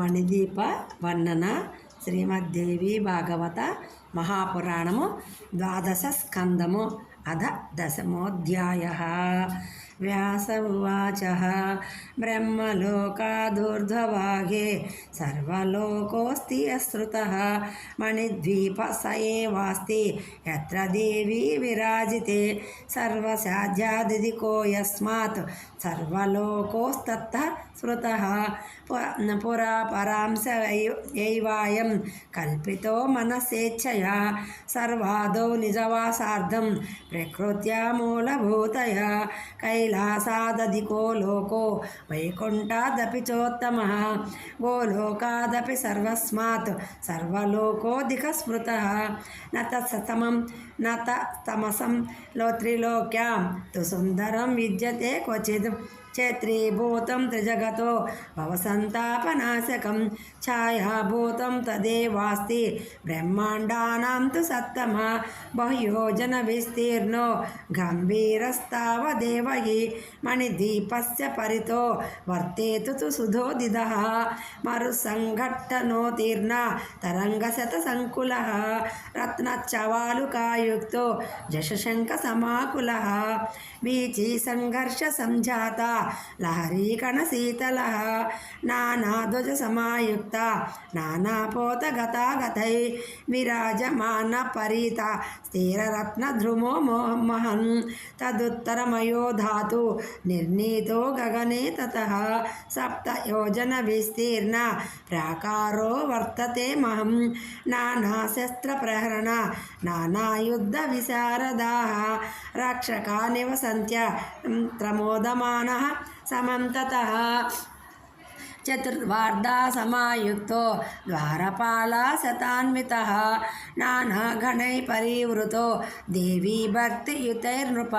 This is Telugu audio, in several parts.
మణిదీప వర్ణన శ్రీమద్దేవి భాగవత మహాపురాణము ద్వాదశ స్కందము అధ దశమోధ్యాయ. వ్యాస ఉచ బ్రహ్మలోకాదుర్ధ్వభాగే సర్వలోకోస్తి అశ్రుత మణిద్వీప స ఏవాస్తి ఎత్ర దేవీ విరాజితే. సర్వసాధ్యాదికో యస్మాత్ సర్వలోకోస్తత్త స్మృతः పురా పరాంశ యైవాయం కల్పితో మనసేచ్ఛయా. సర్వాదౌ నిజవాసార్థం ప్రకృత్యా మూలభూతయ. కై కైలాసాదధికో లోకో వైకుంఠాదపి చోత్తమ. గోలోకాదపి సర్వస్మాత్ సర్వలోకోధిక స్మృత నత సతమం నత తమసం లో త్రిలోక్యాం తు సుందరం విద్యతే క్వచిద్. క్షత్రీభూతం త్రిజగతో భవసంతాపనాశకం. ఛాయాభూతం తదేవాస్తి బ్రహ్మాండానాం తు సత్తమ బహుయోజన విస్తీర్ణో గంభీరస్తావదేవీ మణిదీపస్ పరితో వర్తేతు తు సుధోదిద మరుసంఘట్టనోతీర్ణ తరంగశత సంకుల. రత్నచవాలుకాయుక్తో జశశంక సమాకుల. వీచీ సంఘర్ష సంజాత లహరీకణ శీతల నానాధ్వజ సమాయుక్త నానాపోత గతాగతై విరాజమాన పరీత స్థిరరత్న ధ్రుమో మోహన్ తదుత్తరమయోధాతు నిర్ణీతో గగనే తత సప్త యోజన విస్తీర్ణ ప్రాకారో వర్తతే మహం నానాశస్త్రప్రహరణ నానాయుద్ధ విశారదా రక్షక నివసంత్య ప్రమోదమాన సమంతత द्वारपाला शतान्वितः। नानागणैः परिवृतो। देवी भक्तियुतैर्नृप।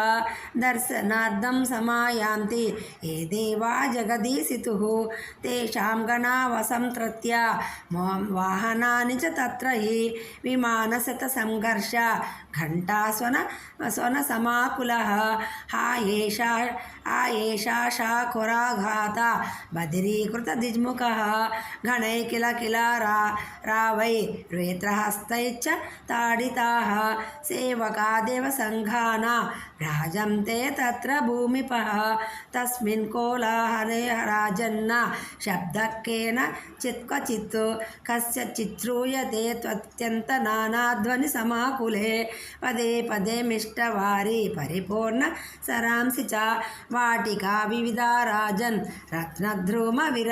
दर्शनार्थं समायान्ति। ये देवा जगदीशितुः। तेषां गणावसंतृत्य वाहनानि च तत्र हि। विमानशतसङ्घर्ष घण्टास्वन, स्वनसमाकुलः। हा एषा आ एषा शाकुराघाता बदिरीकृतदिग्मुखः गणै किल किल रा, रावै रेत्रहस्तैश्च ताडिताः। सेवकादेव सङ्घाना भ्राजन्ते तत्र भूमिपः। तस्मिन् कोलाहले राजन्न शब्दकेन चित्क्वचित्। कस्य चित्रूयते त्वत्यन्तनानाध्वनिसमाकुले। पदे पदे मिष्टवारी परिपूर्ण सरांसि च वाटिका विविधा राजन्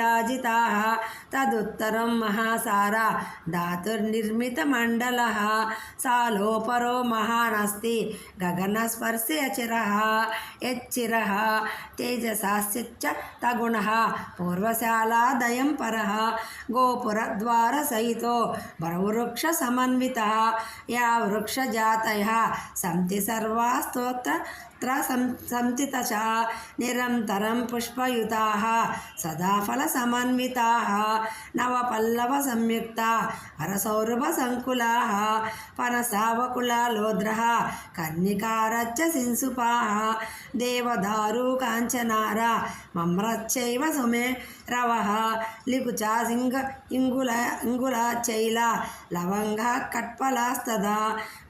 रत्नध्रुमविराजिताः तदुत्तरं महासारा धातुर्निर्मितमण्डलः सालोपरो महानस्ति गगनस्पर्शयचिरः यच्चिरः तेजसास्यच्च तगुणः पूर्वशालादयं परः गोपुरद्वारसहितो बरवृक्षसमन्वितः या वृक्षजातयः सन्ति సర్వత్ర సం సంతిత నిరంతరం పుష్పయుత సదాఫల సమన్వితా నవపల్లవ సంయుక్త అరసౌరభ సంకులా పనసావకులాలోద్ర కన్నికారచ్చ శింసుపా దేవదారు కాంచనార మమ్రచ్చైవ సుమే రవ లికుచా సింగ ఇంగుల ఇంగులాచైల లవంగ కట్పలాస్తదా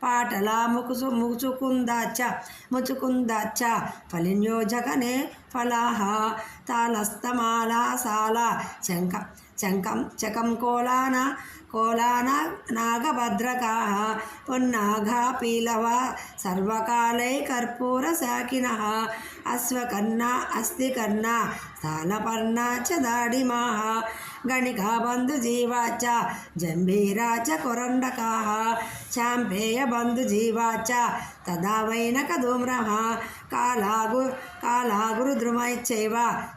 పాటలా ముకుసు ముచుకుందాచ ముచుకుంద దచ్చ ఫలిన్యోజకనే ఫలాహ తాళస్తమాలా సాల. శంఖ శంఖం చకం కోలాన కోలాన నాగభద్రకా పొన్నాఘా పీలవ సర్వకాలై కర్పూర శాఖిన అశ్వకర్ణ అస్థికర్ణ స్థానపర్ణ చ దాడిమాహ గణికాబంధు జీవాచ జంభీరాచ కొరండకాహ శాంపేయ బంధు జీవాచ తదా ధూమ్రహ కాలాగు కాలాగురుద్రుమైచ్చైవ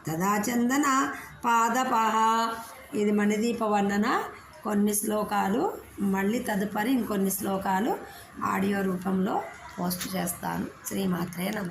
తదా చందన పాదప ఇది మణిదీప వర్ణన కొన్ని శ్లోకాలు మళ్ళీ తదుపరి ఇంకొన్ని శ్లోకాలు ఆడియో రూపంలో పోస్ట్ చేస్తాను. శ్రీమాత్రే నమ.